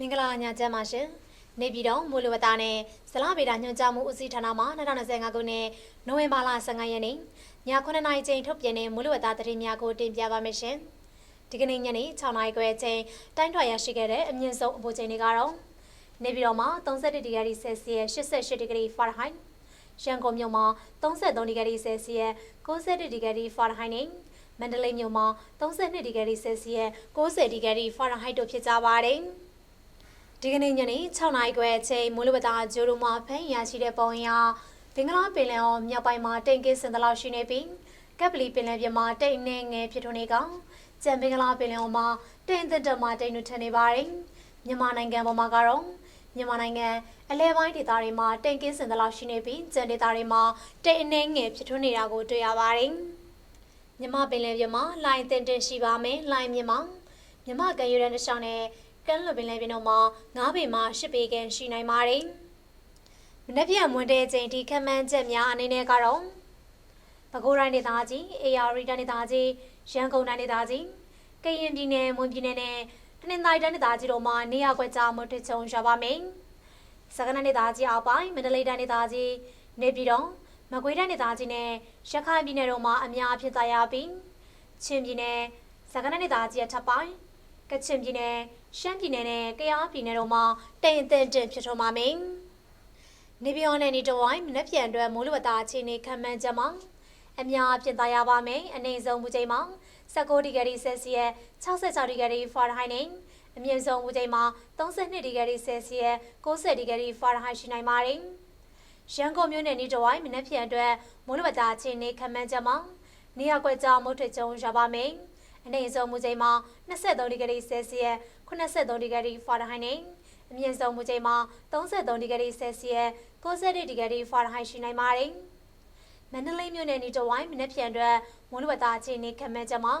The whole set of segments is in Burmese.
မင်္ဂလာညချမ်းပါရှင်နေပြည်တော်မူလဝတ္တနဲ့ဇလဗေဒညွှန်ကြားမှုဦးစီးဌာနမှ2025ခုနှစ်နိုဝင်ဘာလ15ရက်နေ့ည9:00နာရီချိန်ထုတ်ပြန်တဲ့မူလဝတ္တသတင်းများကိုတင်ပြပါမယ်ရှင်ဒီကနေ့ညနေ6:00နာရီခွဲချိန်တိုင်းထွာရရှိခဲ့တဲ့အမြင့်ဆုံးအပူချိန်တွေကတော့နေပြည်တော်မှာ31ဒီဂရီဆယ်စီယပ်88ဒီဂရီဖာရင်ဟိုက်ရန်ကုန်မြို့မှာ33ဒီဂရီဆယ်စီယပ်92ဒီဂရီဖာရင်ဟိုက်နဲ့မန္တလေးမြို့မှာ32ဒီဂရီဆယ်စီယပ်90ဒီဂရီဖာရင်ဟိုက်တို့ဖြစ်ကြပါတယ်။ ဒီကနေ့ညနေ6နာရီခွဲအချိန်မိုးလေဝသဂျိုရိုမှာဖမ်းရရှိတဲ့ပုံရဘင်္ဂလားပင်လယ်အော်မြောက်ပိုင်းမှာတိမ်ကင်းစင်တလောက်ရှိနေပြီးကပ်ပလီပင်လယ်ပြင်မှာတိမ်နဲ့ငယ်ဖြစ်ထွန်းနေကောင်ကြံဘင်္ဂလားပင်လယ်အော်မှာတိမ်သက်တက်မှာတိမ်နုထန်နေပါတယ်။မြန်မာနိုင်ငံပေါ်မှာကတော့မြန်မာနိုင်ငံအလဲပိုင်းဒေသတွေမှာတိမ်ကင်းစင်တလောက်ရှိနေပြီးကြံဒေသတွေမှာတိမ်အနှဲငယ်ဖြစ်ထွန်းနေတာကိုတွေ့ရပါတယ်။မြမပင်လယ်ပြင်မှာလိုင်းတင်တင်ရှိပါမယ်။လိုင်းမြမမြမကံရရန်တစ်ချောင်းနဲ့ ကမ်းလွန်ပင်လယ်ပြင်တို့မှာ9ပေမှ10ပေခန့်ရှိနိုင်ပါတယ်။မနေ့ပြန်မွန်းတဲ့ချိန်ဒီခမ်းမှန်းချက်များအနေနဲ့ကတော့ပဲခူးတိုင်းဒေသကြီး AR တိုင်းဒေသကြီးရန်ကုန်တိုင်းဒေသကြီးကရင်ပြည်နယ်မွန်ပြည်နယ်နဲ့တနင်္သာရီတိုင်းဒေသကြီးတို့မှာနေရာကွက်ကြားမွတ်ထချုံရပါမယ်။စကနဒေသကြီးအောက်ပိုင်းမန္တလေးတိုင်းဒေသကြီးနေပြည်တော်မကွေးတိုင်းဒေသကြီးနဲ့ရခိုင်ပြည်နယ်တို့မှာအများအပြားသာယာပြီးချင်းပြည်နယ်စကနဒေသကြီးအထက်ပိုင်း ကချင်ပြည်နယ်ရှမ်းပြည်နယ်နဲ့ကယားပြည်နယ်တို့မှာတိမ်အထင်တင်ဖြစ်ထွန်းပါမယ်။နေပြည်တော်နဲ့နေတဝိုင်းမနေ့ပြန်အတွက်မိုးလေဝသအခြေအနေခံမှန်းချက်မှာအများအပြားသာယာပါမယ်။အနေဆုံးမူချိန်မှာ19ဒီဂရီဆယ်စီယပ်66ဒီဂရီဖာရင်ဟိုက်နဲ့အမြင့်ဆုံးမူချိန်မှာ32ဒီဂရီဆယ်စီယပ်90ဒီဂရီဖာရင်ဟိုက်ရှိနိုင်ပါတယ်။ရန်ကုန်မြို့နယ်နေတဝိုင်းမနေ့ပြန်အတွက်မိုးလေဝသအခြေအနေခံမှန်းချက်မှာနေရာကွက်ကြားမုတ်ထွေကျုံရပါမယ်။ အနေဆုံးမူချိန်မှာ23ဒီဂရီဆယ်စီယပ်83ဒီဂရီဖာရင်ဟိုက်နဲ့အမြင့်ဆုံးမူချိန်မှာ33ဒီဂရီဆယ်စီယပ်90ဒီဂရီဖာရင်ဟိုက်ရှိနိုင်ပါတယ်။မန္တလေးမြို့နယ်နေတဝိုင်းမနေ့ပြန်အတွက်မိုးလေဝသအခြေအနေခံမှန်းချက်မှာ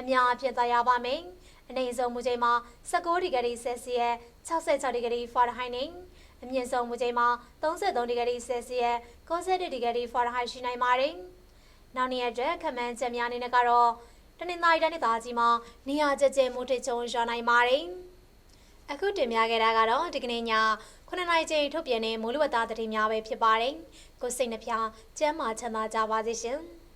အများအပြားသာယာပါမယ်။အနေဆုံးမူချိန်မှာ19ဒီဂရီဆယ်စီယပ်66ဒီဂရီဖာရင်ဟိုက်နဲ့အမြင့်ဆုံးမူချိန်မှာ33ဒီဂရီဆယ်စီယပ်90ဒီဂရီဖာရင်ဟိုက်ရှိနိုင်ပါတယ်။နောက်နေ့အတွက်ခမန်းချက်များအနေနဲ့ကတော့ တနင်္သာရီတိုင်းဒေသကြီးမှာနေရာကျကျမိုးထချုံရွာနိုင်ပါတယ်။အခုတင်ပြခဲ့တာကတော့ဒီကနေ့ည9နာရီချိန်ထုတ်ပြန်တဲ့မိုးလေဝသသတင်းများပဲဖြစ်ပါတယ်။ကိုစိတ်နှပြကျမ်းမာချမ်းသာကြပါစေရှင်။